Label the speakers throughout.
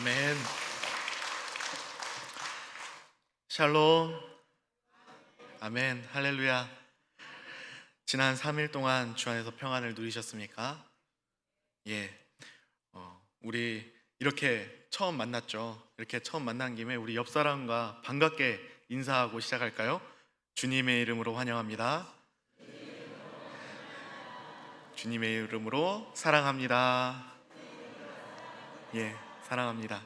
Speaker 1: 아멘. 샬롬. 아멘. 할렐루야. 지난 3일 동안 주 안에서 평안을 누리셨습니까? 예. 어, 우리 이렇게 처음 만났죠. 이렇게 처음 만난 김에 우리 옆 사람과 반갑게 인사하고 시작할까요? 주님의 이름으로 환영합니다. 주님의 이름으로 사랑합니다. 예, 사랑합니다.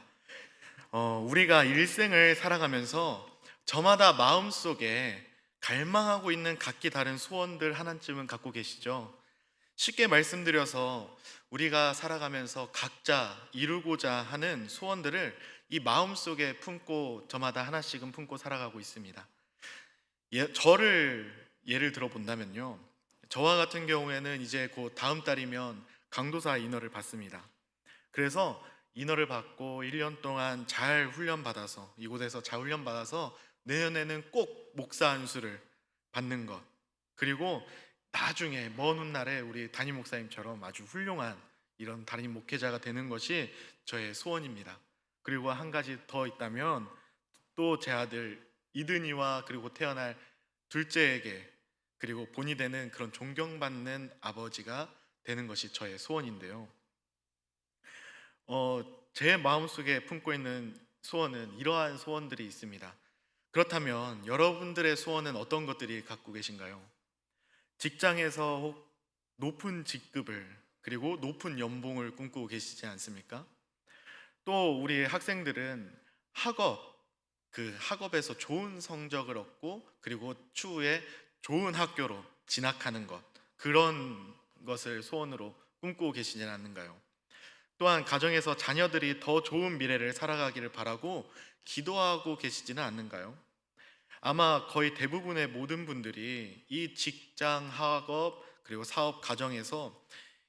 Speaker 1: 어, 우리가 일생을 살아가면서 저마다 마음속에 갈망하고 있는 각기 다른 소원들 하나쯤은 갖고 계시죠? 쉽게 말씀드려서 우리가 살아가면서 각자 이루고자 하는 소원들을 이 마음속에 품고 저마다 하나씩은 품고 살아가고 있습니다. 예, 저를 예를 들어 본다면요. 저와 같은 경우에는 이제 곧 다음 달이면 강도사 인허를 받습니다. 그래서 인허를 받고 1년 동안 잘 훈련 받아서 이곳에서 잘 훈련 받아서 내년에는 꼭 목사 안수를 받는 것. 그리고 나중에 먼 훗날에 우리 담임 목사님처럼 아주 훌륭한 이런 담임 목회자가 되는 것이 저의 소원입니다. 그리고 한 가지 더 있다면 또 제 아들 이든이와 그리고 태어날 둘째에게 그리고 본이 되는 그런 존경받는 아버지가 되는 것이 저의 소원인데요. 어, 제 마음속에 품고 있는 소원은 이러한 소원들이 있습니다. 그렇다면 여러분들의 소원은 어떤 것들이 갖고 계신가요? 직장에서 혹 높은 직급을 그리고 높은 연봉을 꿈꾸고 계시지 않습니까? 또 우리 학생들은 학업 그 학업에서 좋은 성적을 얻고 그리고 추후에 좋은 학교로 진학하는 것 그런 것을 소원으로 꿈꾸고 계시지 않는가요? 또한 가정에서 자녀들이 더 좋은 미래를 살아가기를 바라고 기도하고 계시지는 않는가요? 아마 거의 대부분의 모든 분들이 이 직장, 학업, 그리고 사업 가정에서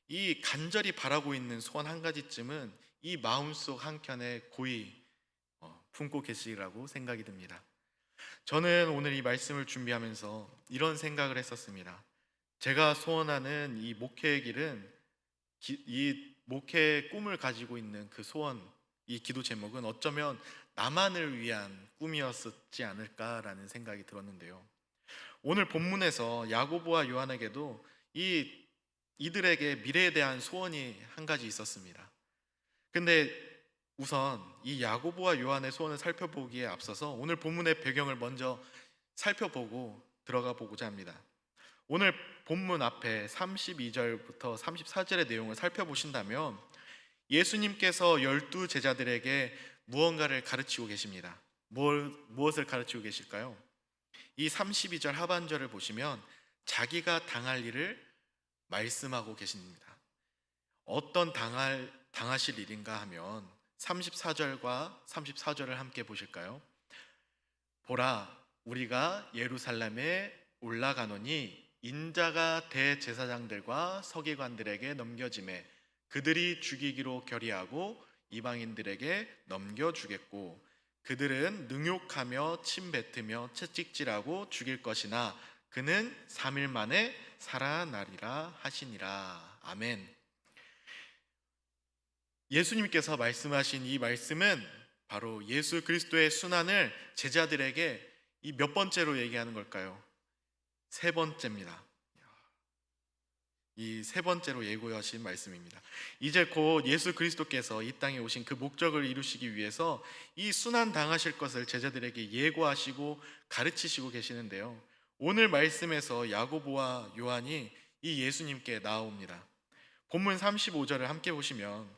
Speaker 1: 이 간절히 바라고 있는 소원 한 가지쯤은 이 마음속 한켠에 고이 어, 품고 계시리라고 생각이 듭니다. 저는 오늘 이 말씀을 준비하면서 이런 생각을 했었습니다. 제가 소원하는 이 목회의 길은 기- 이 목회의 꿈을 가지고 있는 그 소원, 이 기도 제목은 어쩌면 나만을 위한 꿈이었지 않을까라는 생각이 들었는데요. 오늘 본문에서 야고보와 요한에게도 이 이들에게 미래에 대한 소원이 한 가지 있었습니다. 근데 우선 이 야고보와 요한의 소원을 살펴보기에 앞서서 오늘 본문의 배경을 먼저 살펴보고 들어가 보고자 합니다. 오늘 본문 앞에 32절부터 34절의 내용을 살펴보신다면 예수님께서 열두 제자들에게 무언가를 가르치고 계십니다. 뭘, 무엇을 가르치고 계실까요? 이 32절 하반절을 보시면 자기가 당할 일을 말씀하고 계십니다. 어떤 당할, 당하실 일인가 하면 34절과 34절을 함께 보실까요? 보라, 우리가 예루살렘에 올라가노니 인자가 대제사장들과 서기관들에게 넘겨짐에 그들이 죽이기로 결의하고 이방인들에게 넘겨주겠고 그들은 능욕하며 침뱉으며 채찍질하고 죽일 것이나 그는 3일 만에 살아나리라 하시니라 아멘. 예수님께서 말씀하신 이 말씀은 바로 예수 그리스도의 순환을 제자들에게 이 몇 번째로 얘기하는 걸까요? 세 번째입니다. 이 세 번째로 예고하신 말씀입니다. 이제 곧 예수 그리스도께서 이 땅에 오신 그 목적을 이루시기 위해서 이 순환 당하실 것을 제자들에게 예고하시고 가르치시고 계시는데요. 오늘 말씀에서 야고보와 요한이 이 예수님께 나옵니다. 본문 35절을 함께 보시면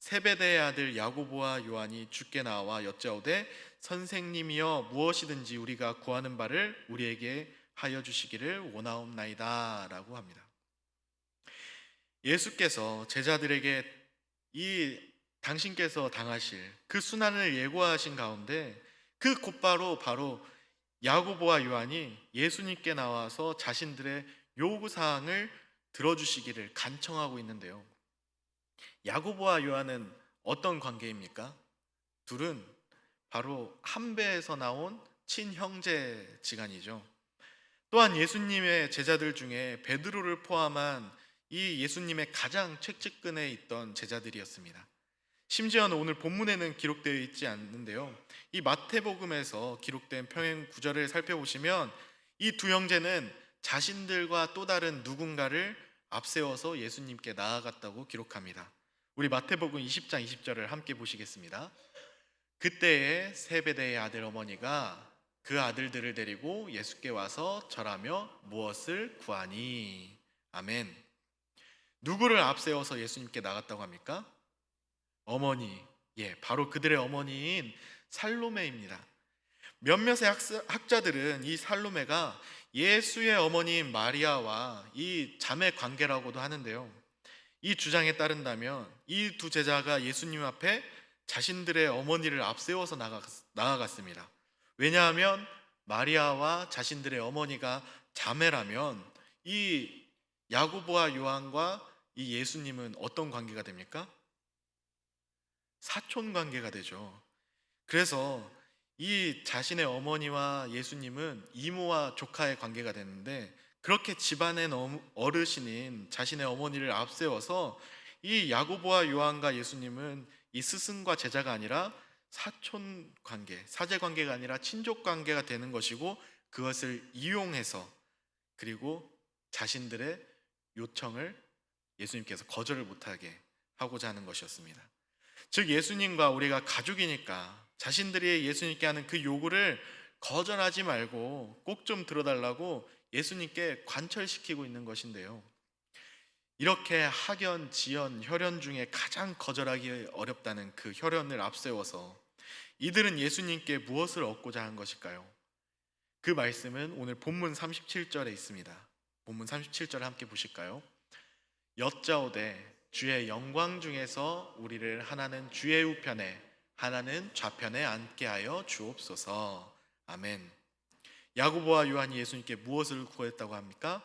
Speaker 1: 세베대의 아들 야고보와 요한이 주께 나와 여짜오되 선생님이여 무엇이든지 우리가 구하는 바를 우리에게 하여 주시기를 원하옵나이다 라고 합니다. 예수께서 제자들에게 이 당신께서 당하실 그 순환을 예고하신 가운데 그 곧바로 바로 야고보와 요한이 예수님께 나와서 자신들의 요구 사항을 들어주시기를 간청하고 있는데요. 야고보와 요한은 어떤 관계입니까? 둘은 바로 한 배에서 나온 친형제 지간이죠. 또한 예수님의 제자들 중에 베드로를 포함한 이 예수님의 가장 책측근에 있던 제자들이었습니다. 심지어는 오늘 본문에는 기록되어 있지 않는데요. 이 마태복음에서 기록된 평행 구절을 살펴보시면 이 두 형제는 자신들과 또 다른 누군가를 앞세워서 예수님께 나아갔다고 기록합니다. 우리 마태복음 20장 20절을 함께 보시겠습니다. 그때에 세베대의 아들 어머니가 그 아들들을 데리고 예수께 와서 절하며 무엇을 구하니 아멘. 누구를 앞세워서 예수님께 나갔다고 합니까? 어머니, 예, 바로 그들의 어머니인 살로메입니다. 몇몇의 학자들은 이 살로메가 예수의 어머니인 마리아와 이 자매 관계라고도 하는데요. 이 주장에 따른다면 이 두 제자가 예수님 앞에 자신들의 어머니를 앞세워서 나아갔, 나아갔습니다. 왜냐하면 마리아와 자신들의 어머니가 자매라면 이 야고보와 요한과 이 예수님은 어떤 관계가 됩니까? 사촌 관계가 되죠. 그래서 이 자신의 어머니와 예수님은 이모와 조카의 관계가 되는데 그렇게 집안의 어르신인 자신의 어머니를 앞세워서 이 야고보와 요한과 예수님은 이 스승과 제자가 아니라 사촌 관계, 사제 관계가 아니라 친족 관계가 되는 것이고 그것을 이용해서 그리고 자신들의 요청을 예수님께서 거절을 못하게 하고자 하는 것이었습니다. 즉 예수님과 우리가 가족이니까 자신들이 예수님께 하는 그 요구를 거절하지 말고 꼭 좀 들어달라고 예수님께 관철시키고 있는 것인데요. 이렇게 학연, 지연, 혈연 중에 가장 거절하기 어렵다는 그 혈연을 앞세워서 이들은 예수님께 무엇을 얻고자 한 것일까요? 그 말씀은 오늘 본문 37절에 있습니다. 본문 37절 함께 보실까요? 여짜오되 주의 영광 중에서 우리를 하나는 주의 우편에 하나는 좌편에 앉게 하여 주옵소서. 아멘. 야고보와 요한이 예수님께 무엇을 구했다고 합니까?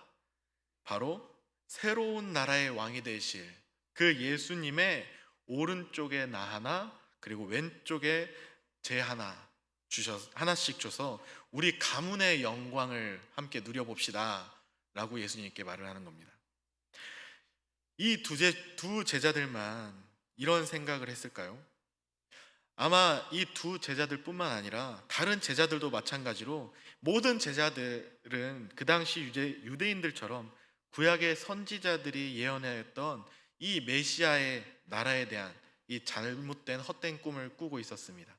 Speaker 1: 바로 새로운 나라의 왕이 되실 그 예수님의 오른쪽에 나 하나 그리고 왼쪽에 제 하나 주셔 하나씩 줘서 우리 가문의 영광을 함께 누려봅시다라고 예수님께 말을 하는 겁니다. 이두 두 제자들만 이런 생각을 했을까요? 아마 이 두 제자들뿐만 아니라 다른 제자들도 마찬가지로 모든 제자들은 그 당시 유대, 유대인들처럼 구약의 선지자들이 예언했던 이 메시아의 나라에 대한 이 잘못된 헛된 꿈을 꾸고 있었습니다.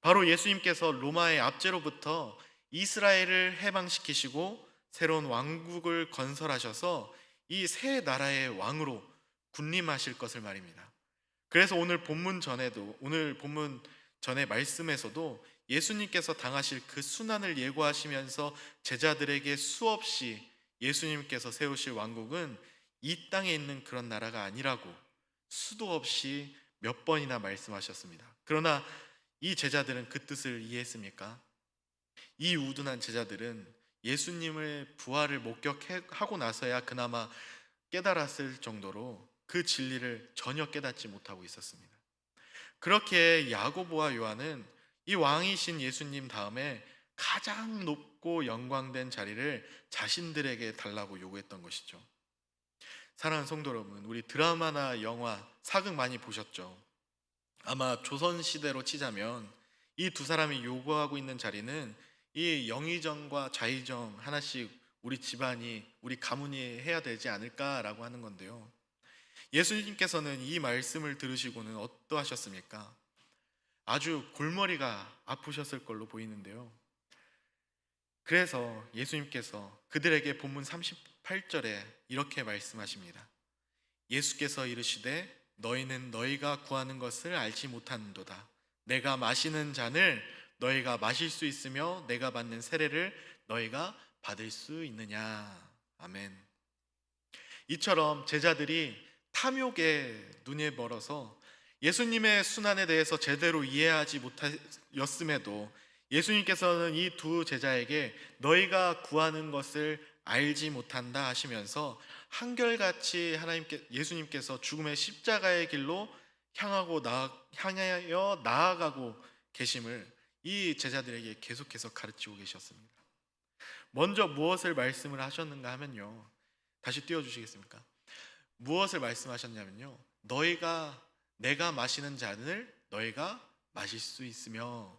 Speaker 1: 바로 예수님께서 로마의 압제로부터 이스라엘을 해방시키시고 새로운 왕국을 건설하셔서 이 새 나라의 왕으로 군림하실 것을 말입니다. 그래서 오늘 본문 전에도 오늘 본문 전의 말씀에서도 예수님께서 당하실 그 순환을 예고하시면서 제자들에게 수없이 예수님께서 세우실 왕국은 이 땅에 있는 그런 나라가 아니라고 수도 없이 몇 번이나 말씀하셨습니다. 그러나 이 제자들은 그 뜻을 이해했습니까? 이 우둔한 제자들은 예수님의 부활을 목격하고 나서야 그나마 깨달았을 정도로 그 진리를 전혀 깨닫지 못하고 있었습니다. 그렇게 야고보와 요한은 이 왕이신 예수님 다음에 가장 높고 영광된 자리를 자신들에게 달라고 요구했던 것이죠. 사랑하는 성도 여러분, 우리 드라마나 영화, 사극 많이 보셨죠? 아마 조선 시대로 치자면 이 두 사람이 요구하고 있는 자리는 이 영의정과 좌의정 하나씩 우리 집안이 우리 가문이 해야 되지 않을까라고 하는 건데요. 예수님께서는 이 말씀을 들으시고는 어떠하셨습니까? 아주 골머리가 아프셨을 걸로 보이는데요. 그래서 예수님께서 그들에게 본문 38절에 이렇게 말씀하십니다. 예수께서 이르시되 너희는 너희가 구하는 것을 알지 못하는도다. 내가 마시는 잔을 너희가 마실 수 있으며 내가 받는 세례를 너희가 받을 수 있느냐. 아멘. 이처럼 제자들이 탐욕에 눈이 멀어서 예수님의 순환에 대해서 제대로 이해하지 못하였음에도 예수님께서는 이 두 제자에게 너희가 구하는 것을 알지 못한다 하시면서 한결같이 하나님께 예수님께서 죽음의 십자가의 길로 향하고 나 향하여 나아가고 계심을 이 제자들에게 계속해서 가르치고 계셨습니다. 먼저 무엇을 말씀을 하셨는가 하면요. 다시 띄워 주시겠습니까? 무엇을 말씀하셨냐면요. 너희가 내가 마시는 잔을 너희가 마실 수 있으며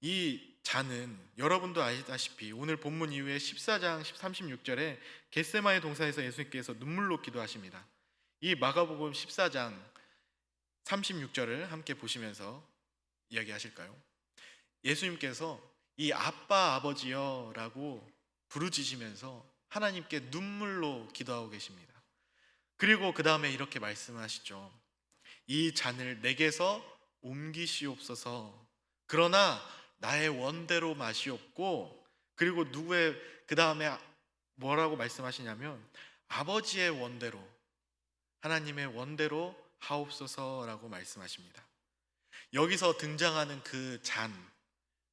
Speaker 1: 이 잔은 여러분도 아시다시피 오늘 본문 이후에 14장 36절에 겟세마의 동산에서 예수님께서 눈물로 기도하십니다. 이 마가복음 14장 36절을 함께 보시면서 이야기하실까요? 예수님께서 이 아빠 아버지여라고 부르짖으면서 하나님께 눈물로 기도하고 계십니다. 그리고 그 다음에 이렇게 말씀하시죠. 이 잔을 내게서 옮기시옵소서. 그러나 나의 원대로 마시옵고 그리고 누구의 그 다음에 뭐라고 말씀하시냐면 아버지의 원대로 하나님의 원대로 하옵소서라고 말씀하십니다. 여기서 등장하는 그 잔,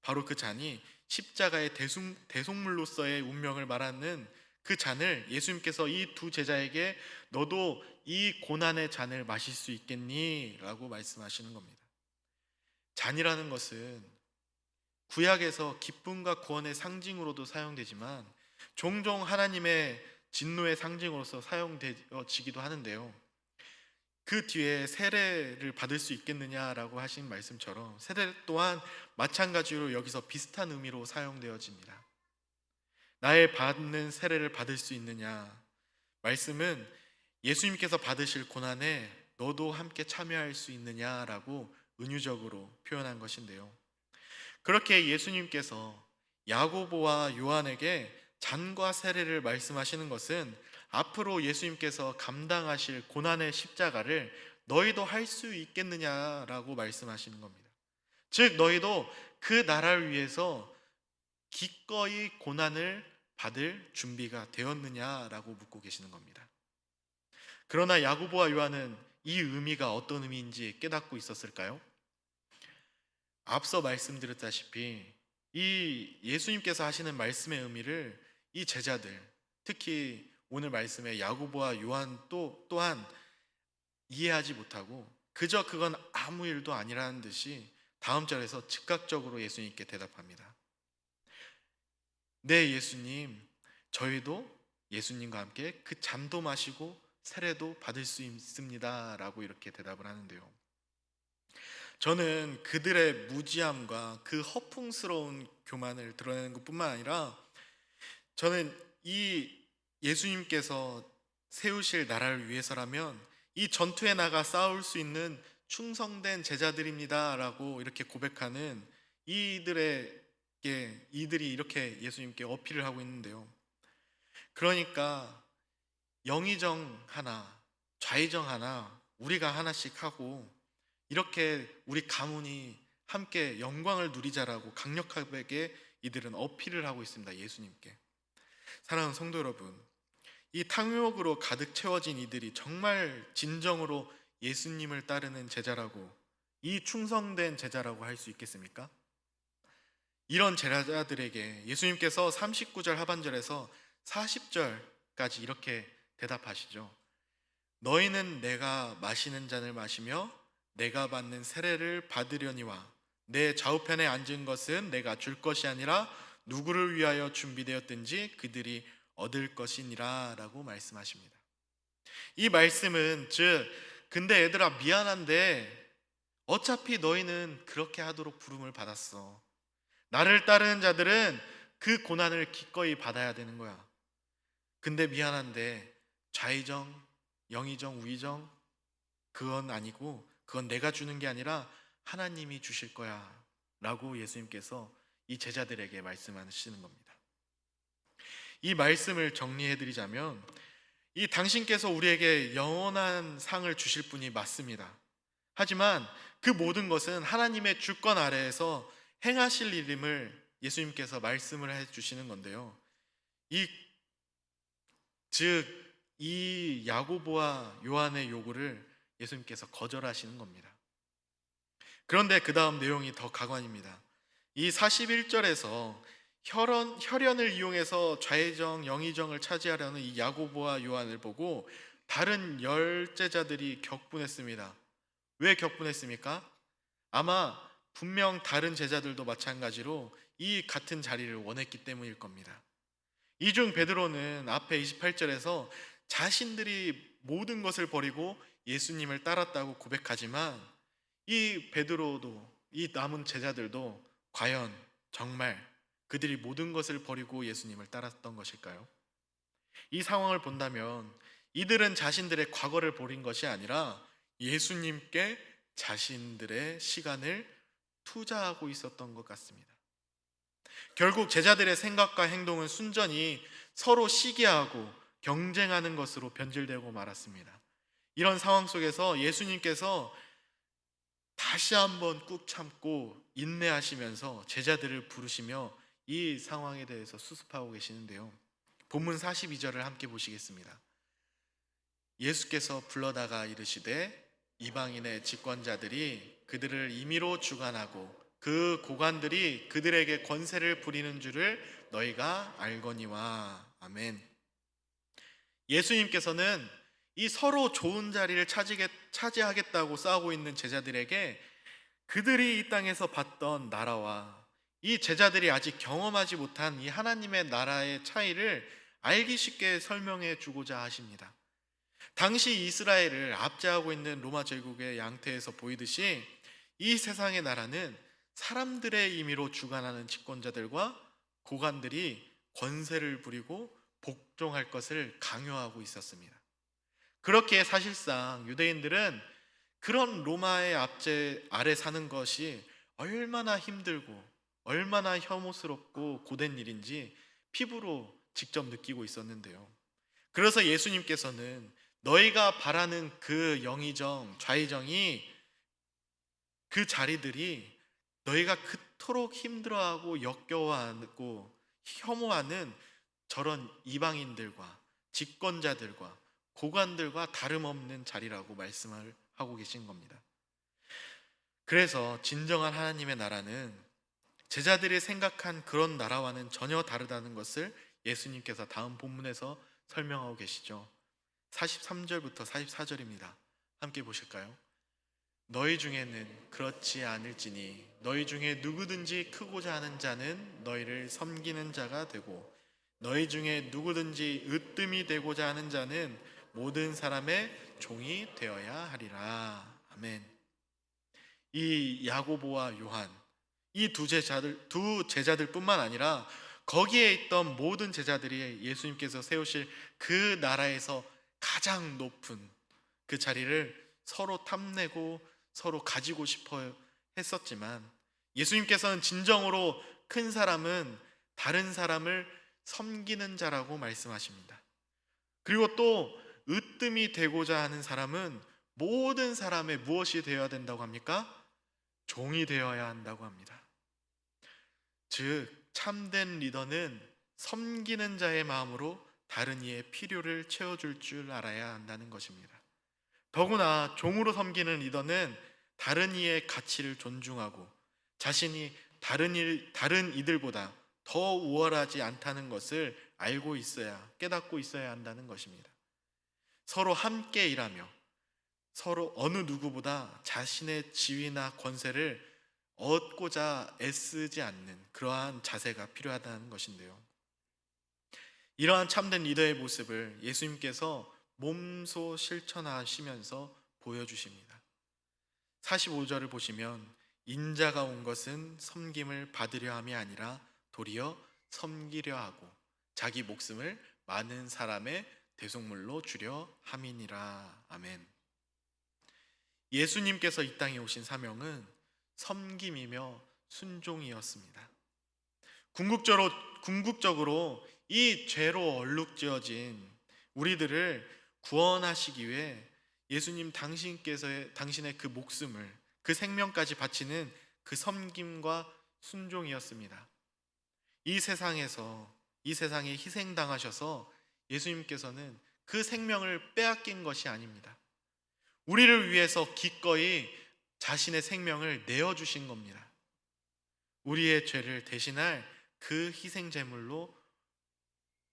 Speaker 1: 바로 그 잔이 십자가의 대속, 대속물로서의 운명을 말하는 그 잔을 예수님께서 이 두 제자에게 너도 이 고난의 잔을 마실 수 있겠니? 라고 말씀하시는 겁니다. 잔이라는 것은 구약에서 기쁨과 구원의 상징으로도 사용되지만 종종 하나님의 진노의 상징으로서 사용되어지기도 하는데요. 그 뒤에 세례를 받을 수 있겠느냐라고 하신 말씀처럼 세례 또한 마찬가지로 여기서 비슷한 의미로 사용되어집니다. 나의 받는 세례를 받을 수 있느냐? 말씀은 예수님께서 받으실 고난에 너도 함께 참여할 수 있느냐라고 은유적으로 표현한 것인데요. 그렇게 예수님께서 야고보와 요한에게 잔과 세례를 말씀하시는 것은 앞으로 예수님께서 감당하실 고난의 십자가를 너희도 할 수 있겠느냐라고 말씀하시는 겁니다. 즉 너희도 그 나라를 위해서 기꺼이 고난을 받을 준비가 되었느냐라고 묻고 계시는 겁니다. 그러나 야고보와 요한은 이 의미가 어떤 의미인지 깨닫고 있었을까요? 앞서 말씀드렸다시피 이 예수님께서 하시는 말씀의 의미를 이 제자들 특히 오늘 말씀의 야고보와 요한 또 또한 이해하지 못하고 그저 그건 아무 일도 아니라는 듯이 다음 절에서 즉각적으로 예수님께 대답합니다. 네, 예수님. 저희도 예수님과 함께 그 잠도 마시고 세례도 받을 수 있습니다라고 이렇게 대답을 하는데요. 저는 그들의 무지함과 그 허풍스러운 교만을 드러내는 것뿐만 아니라 저는 이 예수님께서 세우실 나라를 위해서라면 이 전투에 나가 싸울 수 있는 충성된 제자들입니다라고 이렇게 고백하는 이들에게 이들이 이렇게 예수님께 어필을 하고 있는데요. 그러니까 영의정 하나, 좌의정 하나 우리가 하나씩 하고 이렇게 우리 가문이 함께 영광을 누리자라고 강력하게 이들은 어필을 하고 있습니다. 예수님께. 사랑하는 성도 여러분, 이 탕욕으로 가득 채워진 이들이 정말 진정으로 예수님을 따르는 제자라고 이 충성된 제자라고 할 수 있겠습니까? 이런 제자들에게 예수님께서 39절 하반절에서 40절까지 이렇게 대답하시죠. 너희는 내가 마시는 잔을 마시며 내가 받는 세례를 받으려니와 내 좌우편에 앉은 것은 내가 줄 것이 아니라 누구를 위하여 준비되었든지 그들이 얻을 것이니라라고 말씀하십니다. 이 말씀은 즉 근데 얘들아 미안한데 어차피 너희는 그렇게 하도록 부름을 받았어. 나를 따르는 자들은 그 고난을 기꺼이 받아야 되는 거야. 근데 미안한데 좌의정, 영의정, 우의정 그건 아니고 그건 내가 주는 게 아니라 하나님이 주실 거야. 라고 예수님께서 이 제자들에게 말씀하시는 겁니다. 이 말씀을 정리해 드리자면 이 당신께서 우리에게 영원한 상을 주실 분이 맞습니다. 하지만 그 모든 것은 하나님의 주권 아래에서 행하실 일임을 예수님께서 말씀을 해 주시는 건데요. 이 즉 이 야고보와 요한의 요구를 예수님께서 거절하시는 겁니다. 그런데 그 다음 내용이 더 가관입니다. 이 41절에서 혈연, 혈연을 이용해서 좌의정, 영의정을 차지하려는 이 야고보와 요한을 보고 다른 열 제자들이 격분했습니다. 왜 격분했습니까? 아마 분명 다른 제자들도 마찬가지로 이 같은 자리를 원했기 때문일 겁니다. 이중 베드로는 앞에 28절에서 자신들이 모든 것을 버리고 예수님을 따랐다고 고백하지만 이 베드로도 이 남은 제자들도 과연 정말 그들이 모든 것을 버리고 예수님을 따랐던 것일까요? 이 상황을 본다면 이들은 자신들의 과거를 버린 것이 아니라 예수님께 자신들의 시간을 투자하고 있었던 것 같습니다. 결국 제자들의 생각과 행동은 순전히 서로 시기하고 경쟁하는 것으로 변질되고 말았습니다. 이런 상황 속에서 예수님께서 다시 한번 꾹 참고 인내하시면서 제자들을 부르시며 이 상황에 대해서 수습하고 계시는데요. 본문 42절을 함께 보시겠습니다. 예수께서 불러다가 이르시되 이방인의 집권자들이 그들을 임의로 주관하고 그 고관들이 그들에게 권세를 부리는 줄을 너희가 알거니와 아멘. 예수님께서는 이 서로 좋은 자리를 차지게, 차지하겠다고 싸우고 있는 제자들에게 그들이 이 땅에서 봤던 나라와 이 제자들이 아직 경험하지 못한 이 하나님의 나라의 차이를 알기 쉽게 설명해 주고자 하십니다. 당시 이스라엘을 압제하고 있는 로마 제국의 양태에서 보이듯이 이 세상의 나라는 사람들의 임의로 주관하는 집권자들과 고관들이 권세를 부리고 복종할 것을 강요하고 있었습니다. 그렇게 사실상 유대인들은 그런 로마의 압제 아래 사는 것이 얼마나 힘들고 얼마나 혐오스럽고 고된 일인지 피부로 직접 느끼고 있었는데요. 그래서 예수님께서는 너희가 바라는 그 영의정, 좌의정이 그 자리들이 너희가 그토록 힘들어하고 역겨워하고 혐오하는 저런 이방인들과 집권자들과 고관들과 다름없는 자리라고 말씀을 하고 계신 겁니다. 그래서 진정한 하나님의 나라는 제자들이 생각한 그런 나라와는 전혀 다르다는 것을 예수님께서 다음 본문에서 설명하고 계시죠. 43절부터 44절입니다. 함께 보실까요? 너희 중에는 그렇지 않을지니 너희 중에 누구든지 크고자 하는 자는 너희를 섬기는 자가 되고 너희 중에 누구든지 으뜸이 되고자 하는 자는 모든 사람의 종이 되어야 하리라. 아멘. 이 야고보와 요한 이 두 제자들 두 제자들뿐만 아니라 거기에 있던 모든 제자들이 예수님께서 세우실 그 나라에서 가장 높은 그 자리를 서로 탐내고 서로 가지고 싶어 했었지만 예수님께서는 진정으로 큰 사람은 다른 사람을 섬기는 자라고 말씀하십니다. 그리고 또 으뜸이 되고자 하는 사람은 모든 사람의 무엇이 되어야 된다고 합니까? 종이 되어야 한다고 합니다. 즉 참된 리더는 섬기는 자의 마음으로 다른 이의 필요를 채워줄 줄 알아야 한다는 것입니다. 더구나 종으로 섬기는 리더는 다른 이의 가치를 존중하고 자신이 다른 일 다른 이들보다 더 우월하지 않다는 것을 알고 있어야 깨닫고 있어야 한다는 것입니다. 서로 함께 일하며 서로 어느 누구보다 자신의 지위나 권세를 얻고자 애쓰지 않는 그러한 자세가 필요하다는 것인데요. 이러한 참된 리더의 모습을 예수님께서 몸소 실천하시면서 보여주십니다. 45절을 보시면 인자가 온 것은 섬김을 받으려 함이 아니라 도리어 섬기려 하고 자기 목숨을 많은 사람의 대속물로 주려 함이니라. 아멘. 예수님께서 이 땅에 오신 사명은 섬김이며 순종이었습니다. 궁극적으로, 궁극적으로 이 죄로 얼룩지어진 우리들을 구원하시기 위해 예수님 당신께서의 당신의 그 목숨을 그 생명까지 바치는 그 섬김과 순종이었습니다. 이 세상에서 이 세상에 희생당하셔서 예수님께서는 그 생명을 빼앗긴 것이 아닙니다. 우리를 위해서 기꺼이 자신의 생명을 내어 주신 겁니다. 우리의 죄를 대신할 그 희생 제물로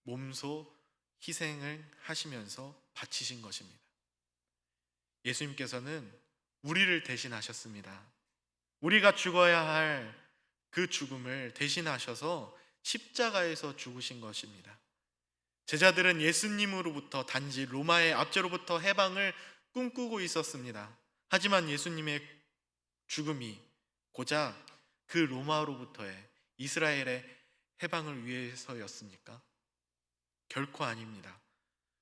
Speaker 1: 몸소 희생을 하시면서 바치신 것입니다. 예수님께서는 우리를 대신하셨습니다. 우리가 죽어야 할 그 죽음을 대신하셔서 십자가에서 죽으신 것입니다. 제자들은 예수님으로부터 단지 로마의 압제로부터 해방을 꿈꾸고 있었습니다. 하지만 예수님의 죽음이 고작 그 로마로부터의 이스라엘의 해방을 위해서였습니까? 결코 아닙니다.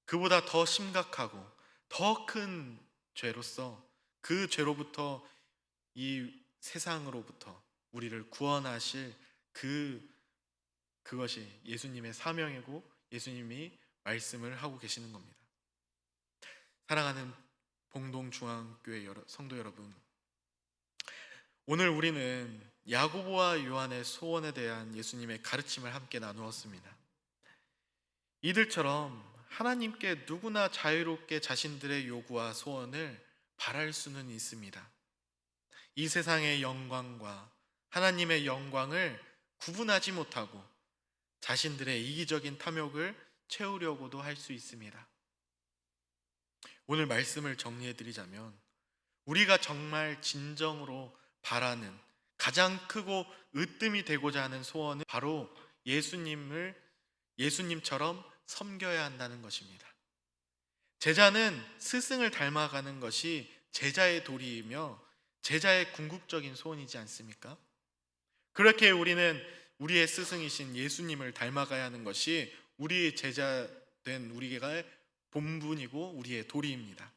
Speaker 1: 그보다 더 심각하고 더 큰 죄로서 그 죄로부터 이 세상으로부터 우리를 구원하실 그 그것이 예수님의 사명이고 예수님이 말씀을 하고 계시는 겁니다. 사랑하는 봉동중앙교회 성도 여러분, 오늘 우리는 야고보와 요한의 소원에 대한 예수님의 가르침을 함께 나누었습니다. 이들처럼 하나님께 누구나 자유롭게 자신들의 요구와 소원을 바랄 수는 있습니다. 이 세상의 영광과 하나님의 영광을 구분하지 못하고 자신들의 이기적인 탐욕을 채우려고도 할 수 있습니다. 오늘 말씀을 정리해 드리자면 우리가 정말 진정으로 바라는 가장 크고 으뜸이 되고자 하는 소원은 바로 예수님을 예수님처럼 섬겨야 한다는 것입니다. 제자는 스승을 닮아가는 것이 제자의 도리이며 제자의 궁극적인 소원이지 않습니까? 그렇게 우리는 우리의 스승이신 예수님을 닮아가야 하는 것이 우리의 제자 된 우리가 본분이고 우리의 도리입니다.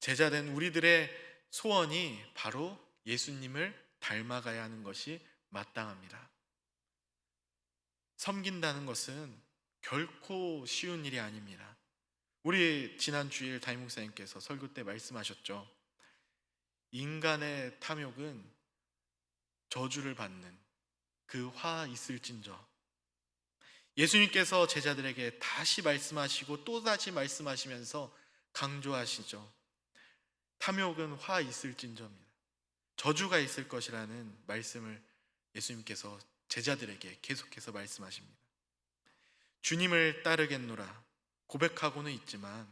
Speaker 1: 제자 된 우리들의 소원이 바로 예수님을 닮아가야 하는 것이 마땅합니다. 섬긴다는 것은 결코 쉬운 일이 아닙니다. 우리 지난 주일 담임 목사님께서 설교 때 말씀하셨죠. 인간의 탐욕은 저주를 받는 그 화 있을진저. 예수님께서 제자들에게 다시 말씀하시고 또 다시 말씀하시면서 강조하시죠. 탐욕은 화 있을진저입니다. 저주가 있을 것이라는 말씀을 예수님께서 제자들에게 계속해서 말씀하십니다. 주님을 따르겠노라 고백하고는 있지만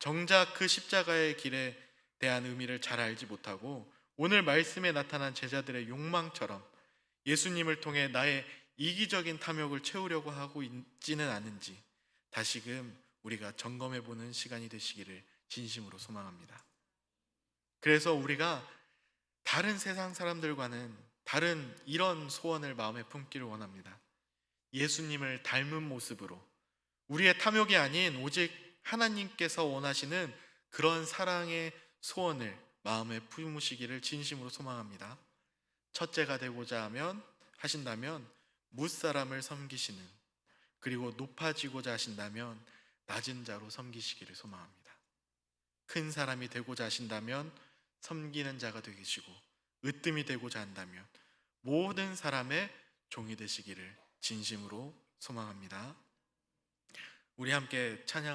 Speaker 1: 정작 그 십자가의 길에 대한 의미를 잘 알지 못하고 오늘 말씀에 나타난 제자들의 욕망처럼 예수님을 통해 나의 이기적인 탐욕을 채우려고 하고 있지는 않은지 다시금 우리가 점검해 보는 시간이 되시기를 진심으로 소망합니다. 그래서 우리가 다른 세상 사람들과는 다른 이런 소원을 마음에 품기를 원합니다. 예수님을 닮은 모습으로 우리의 탐욕이 아닌 오직 하나님께서 원하시는 그런 사랑의 소원을 마음에 품으시기를 진심으로 소망합니다. 첫째가 되고자 하면 하신다면 무사람을 섬기시는 그리고 높아지고자 하신다면 낮은 자로 섬기시기를 소망합니다. 큰 사람이 되고자 하신다면 섬기는 자가 되시고 으뜸이 되고자 한다면 모든 사람의 종이 되시기를 진심으로 소망합니다. 우리 함께 찬양